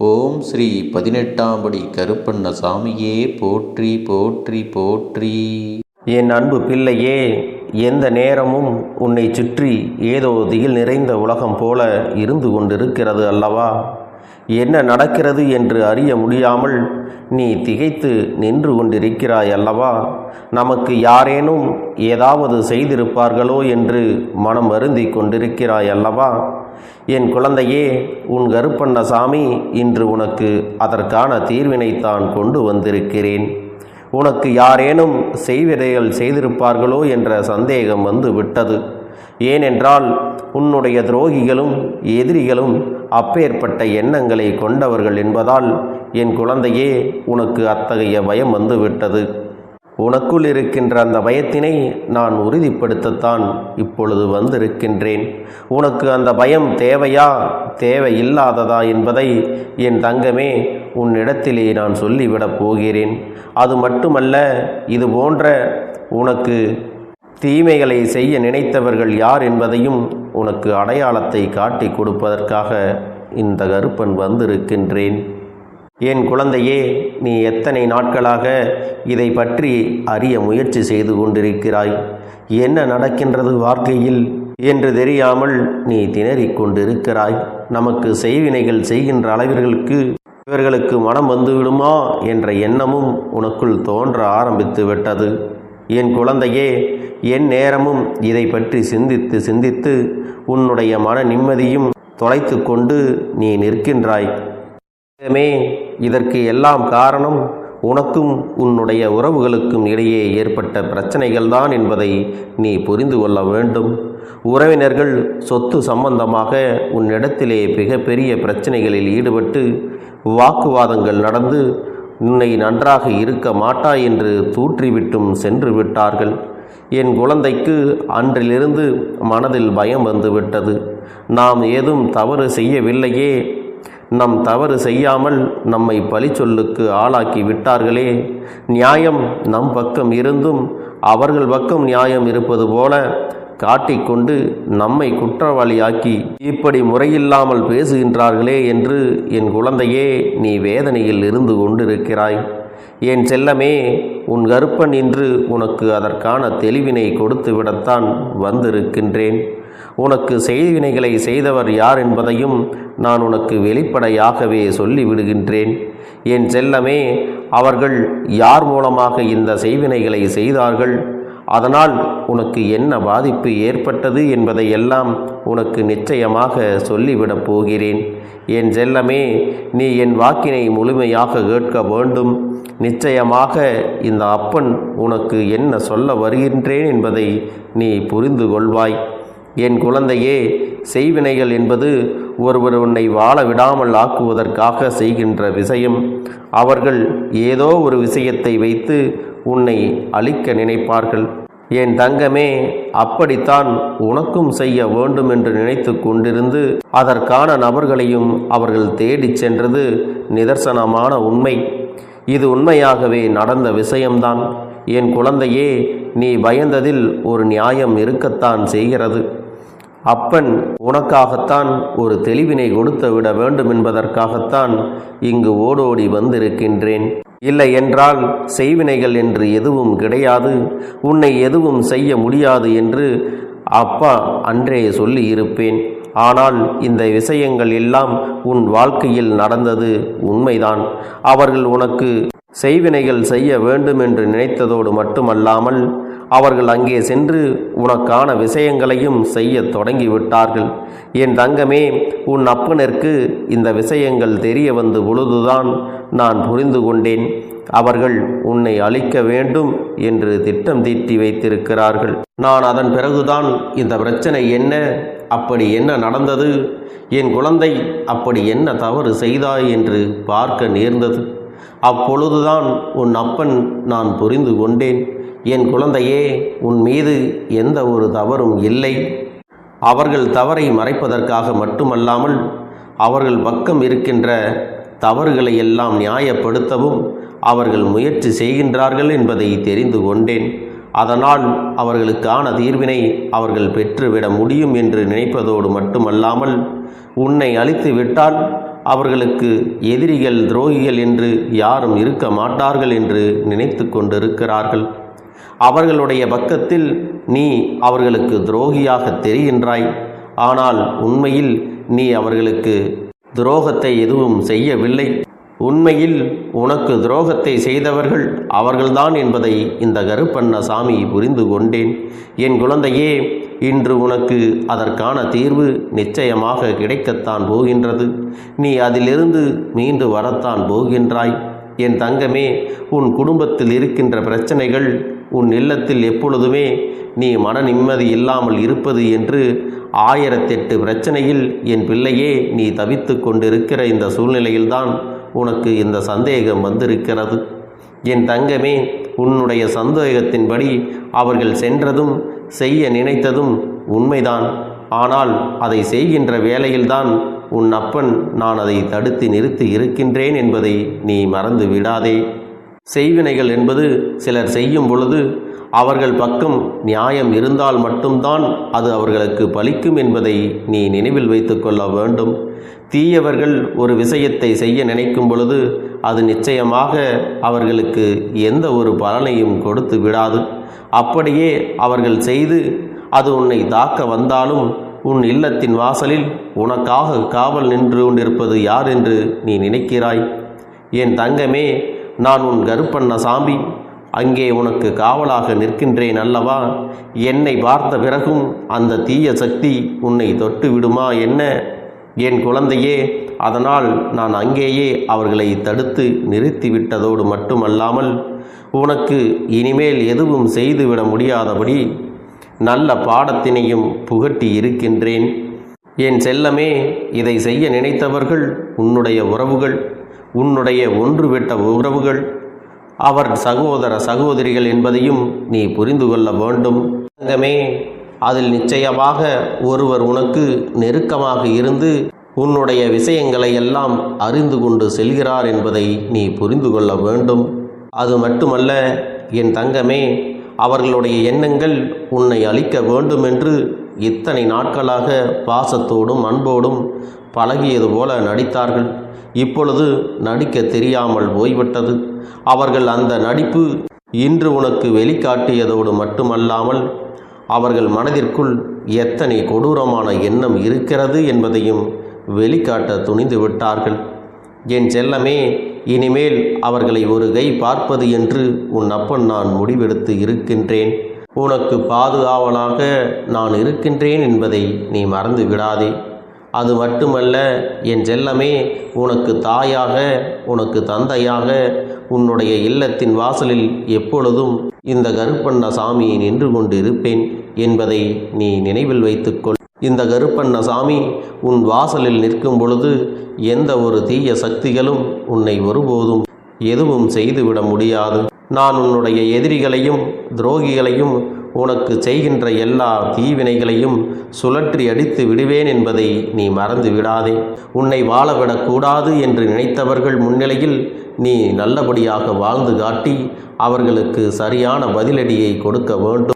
ஓம் ஸ்ரீ பதினெட்டாம் படி கருப்பண்ண சாமியே போற்றி போற்றி போற்றி. என் அன்பு பிள்ளையே எந்த நேரமும் உன்னை சுற்றி ஏதோ திகில் நிறைந்த உலகம் போல இருந்து கொண்டிருக்கிறது அல்லவா? என்ன நடக்கிறது என்று அறிய முடியாமல் நீ திகைத்து நின்று கொண்டிருக்கிறாய் அல்லவா? நமக்கு யாரேனும் ஏதாவது செய்திருப்பார்களோ என்று மனம் வருந்தி கொண்டிருக்கிறாய் அல்லவா? என் குழந்தையே உன் கருப்பண்ண சாமி இன்று உனக்கு அதற்கான தீர்வினைத்தான் கொண்டு வந்திருக்கிறேன். உனக்கு யாரேனும் செய்விதைகள் செய்திருப்பார்களோ என்ற சந்தேகம் வந்து விட்டது. ஏனென்றால் உன்னுடைய துரோகிகளும் எதிரிகளும் அப்பேற்பட்ட எண்ணங்களை கொண்டவர்கள் என்பதால் என் குழந்தையே உனக்கு அத்தகைய பயம் வந்து விட்டது. உனக்குள் இருக்கின்ற அந்த பயத்தினை நான் உறுதிப்படுத்தத்தான் இப்பொழுது வந்திருக்கின்றேன். உனக்கு அந்த பயம் தேவையா? தேவையில்லாததா என்பதை என் தங்கமே உன்னிடத்திலே நான் சொல்லிவிடப் போகிறேன். அது மட்டுமல்ல இது போன்ற உனக்கு தீமைகளை செய்ய நினைத்தவர்கள் யார் என்பதையும் உனக்கு அடையாளத்தை காட்டி கொடுப்பதற்காக இந்த கருப்பன் வந்திருக்கின்றேன். என் குழந்தையே நீ எத்தனை நாட்களாக இதை பற்றி அறிய முயற்சி செய்து கொண்டிருக்கிறாய்? என்ன நடக்கின்றது வாழ்க்கையில் என்று தெரியாமல் நீ திணறிக் கொண்டிருக்கிறாய். நமக்கு செய்வினைகள் செய்கின்ற அளவிற்கு இவர்களுக்கு மனம் வந்துவிடுமா என்ற எண்ணமும் உனக்குள் தோன்ற ஆரம்பித்து விட்டது. என் குழந்தையே என் நேரமும் இதை பற்றி சிந்தித்து சிந்தித்து உன்னுடைய மன நிம்மதியும் தொலைத்து கொண்டு நீ நிற்கின்றாய். மே இதற்கு எல்லாம் காரணம் உனக்கும் உன்னுடைய உறவுகளுக்கும் இடையே ஏற்பட்ட பிரச்சனைகள்தான் என்பதை நீ புரிந்து கொள்ள வேண்டும். உறவினர்கள் சொத்து சம்பந்தமாக உன்னிடத்திலே மிகப்பெரிய பிரச்சனைகளில் ஈடுபட்டு வாக்குவாதங்கள் நடந்து உன்னை நன்றாக இருக்க மாட்டாய் என்று தூற்றிவிட்டும் சென்று விட்டார்கள். என் குழந்தைக்கு அன்றிலிருந்து மனதில் பயம் வந்துவிட்டது. நாம் ஏதும் தவறு செய்யவில்லையே நம் தவறு செய்யாமல் நம்மை பழிச்சொல்லுக்கு ஆளாக்கி விட்டார்களே. நியாயம் நம் பக்கம் இருந்தும் அவர்கள் பக்கம் நியாயம் இருப்பது போல காட்டிக்கொண்டு நம்மை குற்றவாளியாக்கி இப்படி முறையில்லாமல் பேசுகின்றார்களே என்று என் குழந்தையே நீ வேதனையில் இருந்து கொண்டிருக்கிறாய். என் செல்லமே உன் கருப்பன் இன்று உனக்கு அதற்கான தெளிவினை கொடுத்து விடத்தான் வந்திருக்கின்றேன். உனக்கு செய்வினைகளை செய்தவர் யார் என்பதையும் நான் உனக்கு வெளிப்படையாகவே சொல்லிவிடுகின்றேன். என் செல்லமே அவர்கள் யார் மூலமாக இந்த செய்வினைகளை செய்தார்கள்? அதனால் உனக்கு என்ன பாதிப்பு ஏற்பட்டது என்பதை எல்லாம் உனக்கு நிச்சயமாக சொல்லிவிடப் போகிறேன். என் செல்லமே நீ என் வாக்கினை முழுமையாக கேட்க வேண்டும். நிச்சயமாக இந்த அப்பன் உனக்கு என்ன சொல்ல வருகின்றேன் என்பதை நீ புரிந்து கொள்வாய் என் குழந்தையே செய்வினைகள் என்பது ஒருவர் உன்னை வாழ விடாமல் ஆக்குவதற்காக செய்கின்ற விஷயம். அவர்கள் ஏதோ ஒரு விஷயத்தை வைத்து உன்னை அழிக்க நினைப்பார்கள். என் தங்கமே அப்படித்தான் உனக்கும் செய்ய வேண்டும் என்று நினைத்து கொண்டிருந்து அதற்கான நபர்களையும் அவர்கள் தேடிச் சென்றது நிதர்சனமான உண்மை. இது உண்மையாகவே நடந்த விஷயம்தான். என் குழந்தையே நீ பயந்ததில் ஒரு நியாயம் இருக்கத்தான் செய்கிறது. அப்பன் உனக்காகத்தான் ஒரு தெளிவினை கொடுத்து விட வேண்டும் என்பதற்காகத்தான் இங்கு ஓடோடி வந்திருக்கின்றேன். இல்லை என்றால் செய்வினைகள் என்று எதுவும் கிடையாது உன்னை எதுவும் செய்ய முடியாது என்று அப்பா அன்றே சொல்லி இருப்பேன் ஆனால் இந்த விஷயங்கள் எல்லாம் உன் வாழ்க்கையில் நடந்தது உண்மைதான். அவர்கள் உனக்கு செய்வினைகள் செய்ய வேண்டும் என்று நினைத்ததோடு மட்டுமல்லாமல் அவர்கள் அங்கே சென்று உனக்கான விஷயங்களையும் செய்ய தொடங்கிவிட்டார்கள். என் தங்கமே உன் அப்பனிற்கு இந்த விஷயங்கள் தெரிய வந்த பொழுதுதான் நான் புரிந்து கொண்டேன். அவர்கள் உன்னை அழிக்க வேண்டும் என்று திட்டம் தீட்டி வைத்திருக்கிறார்கள். நான் அதன் பிறகுதான் இந்த பிரச்சனை என்ன? அப்படி என்ன நடந்தது? என் குழந்தை அப்படி என்ன தவறு செய்தாய் என்று பார்க்க நேர்ந்தது. அப்பொழுதுதான் உன் அப்பன் நான் புரிந்து கொண்டேன். என் குழந்தையே உன் மீது எந்த ஒரு தவறும் இல்லை. அவர்கள் தவறை மறைப்பதற்காக மட்டுமல்லாமல் அவர்கள் பக்கம் இருக்கின்ற தவறுகளை எல்லாம் நியாயப்படுத்தவும் அவர்கள் முயற்சி செய்கின்றார்கள் என்பதை தெரிந்து கொண்டேன். அதனால் அவர்களுக்கான தீர்வினை அவர்கள் பெற்றுவிட முடியும் என்று நினைப்பதோடு மட்டுமல்லாமல் உன்னை அழித்து விட்டால் அவர்களுக்கு எதிரிகள் துரோகிகள் என்று யாரும் இருக்க மாட்டார்கள் என்று நினைத்து கொண்டிருக்கிறார்கள். அவர்களுடைய பக்கத்தில் நீ அவர்களுக்கு துரோகியாக தெரிகின்றாய். ஆனால் உண்மையில் நீ அவர்களுக்கு துரோகத்தை எதுவும் செய்யவில்லை. உண்மையில் உனக்கு துரோகத்தை செய்தவர்கள் அவர்கள்தான் என்பதை இந்த கருப்பண்ண சாமி புரிந்து கொண்டேன். என் குழந்தையே இன்று உனக்கு அதற்கான தீர்வு நிச்சயமாக கிடைக்கத்தான் போகின்றது. நீ அதிலிருந்து மீண்டு வரத்தான் போகின்றாய். என் தங்கமே உன் குடும்பத்தில் இருக்கின்ற பிரச்சனைகள் உன் இல்லத்தில் எப்பொழுதுமே நீ மன நிம்மதி இல்லாமல் இருப்பது என்று ஆயிரத்தெட்டு பிரச்சனையில் என் பிள்ளையே நீ தவித்து கொண்டிருக்கிற இந்த சூழ்நிலையில்தான் உனக்கு இந்த சந்தேகம் வந்திருக்கிறது. என் தங்கமே உன்னுடைய சந்தேகத்தின்படி அவர்கள் சென்றதும் செய்ய நினைத்ததும் உண்மைதான். ஆனால் அதை செய்கின்ற வேளையில்தான் உன் அப்பன் நான் அதை தடுத்து நிறுத்தி இருக்கின்றேன் என்பதை நீ மறந்து விடாதே செய்வினைகள் என்பது சிலர் செய்யும் பொழுது அவர்கள் பக்கம் நியாயம் இருந்தால் மட்டும்தான் அது அவர்களுக்கு பலிக்கும் என்பதை நீ நினைவில் வைத்துக்கொள்ள வேண்டும். தீயவர்கள் ஒரு விஷயத்தை செய்ய நினைக்கும் பொழுது அது நிச்சயமாக அவர்களுக்கு எந்த ஒரு பலனையும் கொடுத்து விடாது. அப்படியே அவர்கள் செய்து அது உன்னை தாக்க வந்தாலும் உன் இல்லத்தின் வாசலில் உனக்காக காவல் நின்று கொண்டிருப்பது யார் என்று நீ நினைக்கிறாய்? என் தங்கமே நான் உன் கருப்பண்ண சாமி. அங்கே உனக்கு காவலாக நிற்கின்றேன் அல்லவா? என்னை பார்த்த பிறகும் அந்த தீய சக்தி உன்னை தொட்டு விடுமா என்ன? என் குழந்தையே அதனால் நான் அங்கேயே அவர்களை தடுத்து நிறுத்திவிட்டதோடு மட்டுமல்லாமல் உனக்கு இனிமேல் எதுவும் செய்துவிட முடியாதபடி நல்ல பாடத்தினையும் புகட்டி இருக்கின்றேன். என் செல்லமே இதை செய்ய நினைத்தவர்கள் உன்னுடைய உறவுகள் உன்னுடைய ஒன்றுவிட்ட உறவுகள் அவர் சகோதர சகோதரிகள் என்பதையும் நீ புரிந்து கொள்ள வேண்டும். தங்கமே அதில் நிச்சயமாக ஒருவர் உனக்கு நெருக்கமாக இருந்து உன்னுடைய விஷயங்களை எல்லாம் அறிந்து கொண்டு செல்கிறார் என்பதை நீ புரிந்து கொள்ள வேண்டும். அது மட்டுமல்ல என் தங்கமே அவர்களுடைய எண்ணங்கள் உன்னை அழிக்க வேண்டும் என்று இத்தனை நாட்களாக பாசத்தோடும் அன்போடும் பழகியது போல நடித்தார்கள். இப்பொழுது நடிக்க தெரியாமல் போய்விட்டது. அவர்கள் அந்த நடிப்பு இன்று உனக்கு வெளிக்காட்டியதோடு மட்டுமல்லாமல் அவர்கள் மனதிற்குள் எத்தனை கொடூரமான எண்ணம் இருக்கிறது என்பதையும் வெளிக்காட்ட துணிந்து விட்டார்கள் என் செல்லமே இனிமேல் அவர்களை ஒரு கை பார்ப்பது என்று உன் அப்பன் நான் முடிவெடுத்து இருக்கின்றேன். உனக்கு பாதுகாவலாக நான் இருக்கின்றேன் என்பதை நீ மறந்து விடாதே. அது மட்டுமல்ல என் செல்லமே உனக்கு தாயாக உனக்கு தந்தையாக உன்னுடைய இல்லத்தின் வாசலில் எப்பொழுதும் இந்த கருப்பண்ண சாமி நின்று கொண்டு இருப்பேன் என்பதை நீ நினைவில் வைத்துக்கொள். இந்த கருப்பண்ண சாமி உன் வாசலில் நிற்கும் பொழுது எந்த ஒரு தீய சக்திகளும் உன்னை ஒருபோதும் எதுவும் செய்துவிட முடியாது. நான் உன்னுடைய எதிரிகளையும் துரோகிகளையும் உனக்கு செய்கின்ற எல்லா தீவினைகளையும் சுழற்றி அடித்து விடுவேன் என்பதை நீ மறந்து விடாதே. உன்னை வாழவிடக்கூடாது என்று நினைத்தவர்கள் முன்னிலையில் நீ நல்லபடியாக வாழ்ந்து காட்டி அவர்களுக்கு சரியான பதிலடியை கொடுக்க வேண்டும்.